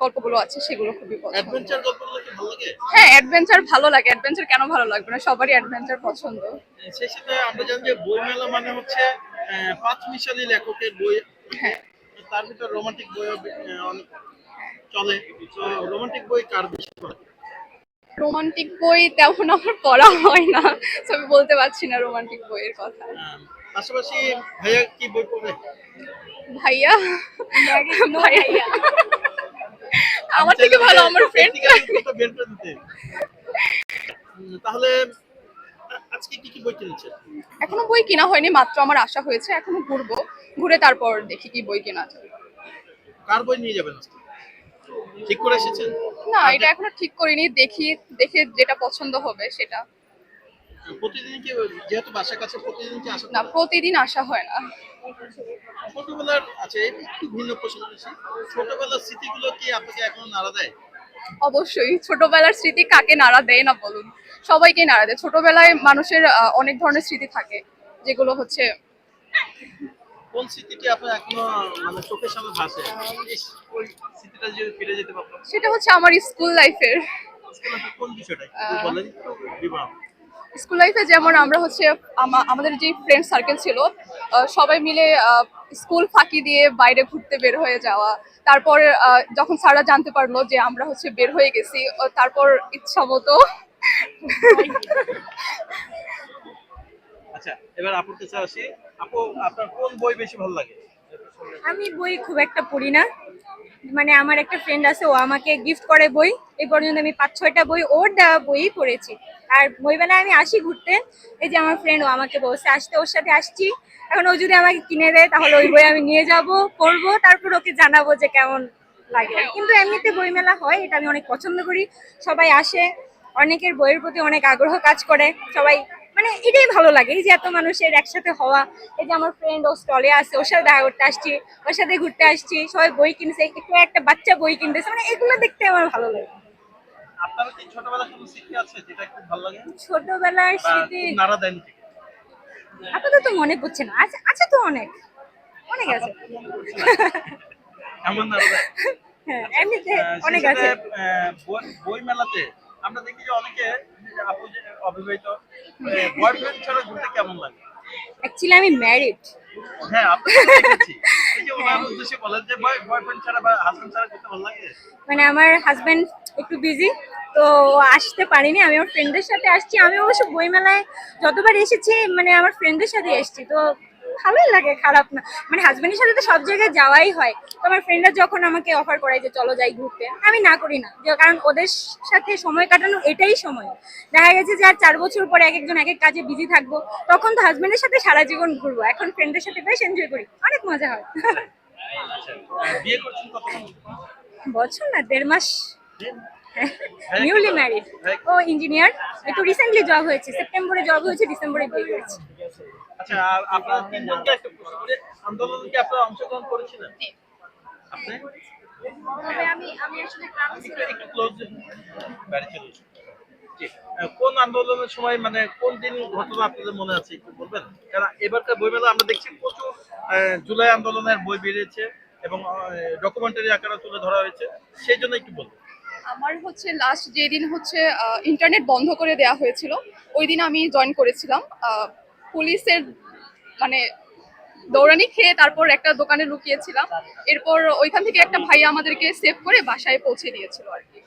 গল্পগুলো আছে সেগুলো খুবই পছন্দ। অ্যাডভেঞ্চার গল্পগুলো কি ভালো লাগে? হ্যাঁ অ্যাডভেঞ্চার ভালো লাগে। অ্যাডভেঞ্চার কেন ভালো লাগবে না? সবারই অ্যাডভেঞ্চার পছন্দ। সেই সাথে আমরা জানি যে বইমেলা মানে হচ্ছে আহ, পাঁচ মিশালি লেখকের বই। হ্যাঁ। তার ভিতর রোমান্টিক বই অনেক চলে। রোমান্টিক বই কার বেশি পড়ে? রোমান্টিক বই তেমন আমার পড়া হয় না। তো আমি বলতে পারছি না রোমান্টিক বইয়ের কথা। পাশাপাশি ভাইয়া কি বই পড়ে? ভাইয়া? ভাইয়া। আমার থেকে ভালো আমার ফ্রেন্ড বের করে দিতে। তাহলে আজকে কি কি বই কিনেছে এখনও বই কেনা হয়নি মাত্র আমার আশা হয়েছে এখনও ঘুরবো। ঘুরে তারপর দেখি কি বই কেনা যায়। কার বই নিয়ে যাবেন আজকে? ঠিক করে এসেছেন? না এটা এখনও ঠিক করিনি দেখি দেখে যেটা পছন্দ হবে সেটা। প্রতিদিন কি যেহেতু বাসার কাছে প্রতিদিন কি আসা না প্রতিদিন আসা হয় না। ছোটবেলার আচ্ছা একটু ভিন্ন প্রশ্ন করছি। ছোটবেলার স্মৃতিগুলো কি আপনাকে এখনও নাড়া দেয়? অবশ্যই ছোটবেলার স্মৃতি কাকে নাড়া দেয় না বলুন। সবাইকে নাড়া দেয়। ছোটবেলায় মানুষের অনেক ধরনের স্মৃতি থাকে যেগুলো হচ্ছে কোন স্মৃতিটি আপনার এখনও মানে চোখের সামনে ভাসে? ওই স্মৃতিটা যদি ফিরে যেতে পারতাম সেটা হচ্ছে আমার স্কুল লাইফের। কোন বিষয়টা? বলেন একটু বিবরণ। স্কুল লাইফে যেমন আমরা হচ্ছে আমা- আমাদের যে ফ্রেন্ড সার্কেল ছিল আহ, সবাই মিলে আহ, স্কুল ফাঁকি দিয়ে বাইরে ঘুরতে বের হয়ে যাওয়া। তারপর আহ, যখন স্যাররা জানতে পারল যে আমরা হচ্ছে বের হয়ে গেছি তারপর ইচ্ছা মতো আচ্ছা এবার আপুর কাছে আসি। আপু আপনার কোন বই বেশি ভালো লাগে? আমি বই খুব একটা পড়ি না। মানে আমার একটা ফ্রেন্ড আছে, ও আমাকে গিফট করে বই। এই পর্যন্ত আমি পাঁচ ছয়টা বই, ওর দেওয়া বই পড়েছি। আর বইবেলায় আমি আসি ঘুরতে। এই যে আমার ফ্রেন্ড ও আমাকে বলছে, আসতে ওর সাথে আসছি। এখন ও যদি আমাকে কিনে দেয়, তাহলে ওই বই আমি নিয়ে যাব, পড়ব, তারপর ওকে জানাব যে কেমন লাগে। কিন্তু এমনিতে বইমেলা হয়, এটা আমি অনেক পছন্দ করি। সবাই আসে, অনেকের বইয়ের প্রতি অনেক আগ্রহ কাজ করে। সবাই মানে এটাই ভালো লাগে এই যে এত মানুষের একসাথে হওয়া এই যে আমার ফ্রেন্ড ও স্টলে আছে ওর সাথে দেখা করতে আসছি ওর সাথে ঘুরতে আসছি সবাই বই কিনছে একটু একটা বাচ্চা বই কিনতেছে মানে এগুলো দেখতে আমার ভালো লাগে। ছোটবেলার স্মৃতি আপাতত মনে পড়ছে না আছে আছে তো অনেক অনেক আছে। হ্যাঁ এমনিতে অনেক আছে। বই- বই মেলাতে আমরা দেখি যে অনেকে আপু অবিবাহিত বয়ফ্রেন্ড ছাড়া ঘুরতে কেমন লাগে? অ্যাকচুয়ালি আমি ম্যারিড হ্যাঁ আপনাকে দেখেছি। এই যে ওনার উদ্দেশ্যে বলেন যে বয়ফ্রেন্ড ছাড়া বা হাজবেন্ড ছাড়া ঘুরতে ভালো লাগে? মানে আমার হাজবেন্ড একটু বিজি তো আসতে পারিনি। আমি আমার ফ্রেন্ডের সাথে আসছি। আমি অবশ্য বইমেলায় যতবার এসেছি মানে আমার ফ্রেন্ডের সাথে এসেছি। তো ভালোই লাগে খারাপ না। মানে হাজবেন্ডের সাথে তো সব জায়গায় যাওয়াই হয়। তো আমার ফ্রেন্ডরা যখন আমাকে অফার করায় যে চলো যাই ঘুরতে আমি না করি না। কারণ ওদের সাথে সময় কাটানো এটাই সময়। দেখা গেছে যে আর চার বছর পরে এক একজন এক এক কাজে বিজি থাকব তখন তো হাজবেন্ডের সাথে সারা জীবন ঘুরবো। এখন ফ্রেন্ডের সাথে বেশ এনজয় করি। অনেক মজা হয়। আচ্ছা কত বছর না দেড় মাস। নিউলি ম্যারিড ও ইঞ্জিনিয়ার একটু রিসেন্টলি জব হয়েছে সেপ্টেম্বরে জব হয়েছে ডিসেম্বরে বিয়ে করেছে। আচ্ছা আপনারা তিনজনকে একটা প্রশ্ন আন্দোলনে কি আপনারা অংশগ্রহণ করেছিলেন? আপনি? আমি আমি আসলে গ্রামে একটু একটু ক্লোজ বাড়ি চলে কোন আন্দোলনের সময় মানে কোন দিন ঘটনা আপনাদের মনে আছে একটু বলবেন? কারণ এবারকার বইমেলা আমরা দেখছি প্রচুর জুলাই আন্দোলনের বই বেরিয়েছে এবং ডকুমেন্টারি আকারে তুলে ধরা হয়েছে। সেই জন্য একটু বলবেন আমার হচ্ছে লাস্ট যেদিন হচ্ছে ইন্টারনেট বন্ধ করে দেওয়া হয়েছিল ওই দিন আমি জয়েন করেছিলাম। পুলিশের মানে দৌড়ানি খেয়ে তারপর একটা দোকানে লুকিয়েছিলাম। এরপর ওইখান থেকে একটা ভাই আমাদেরকে সেভ করে বাসায় পৌঁছে দিয়েছিল আর কি।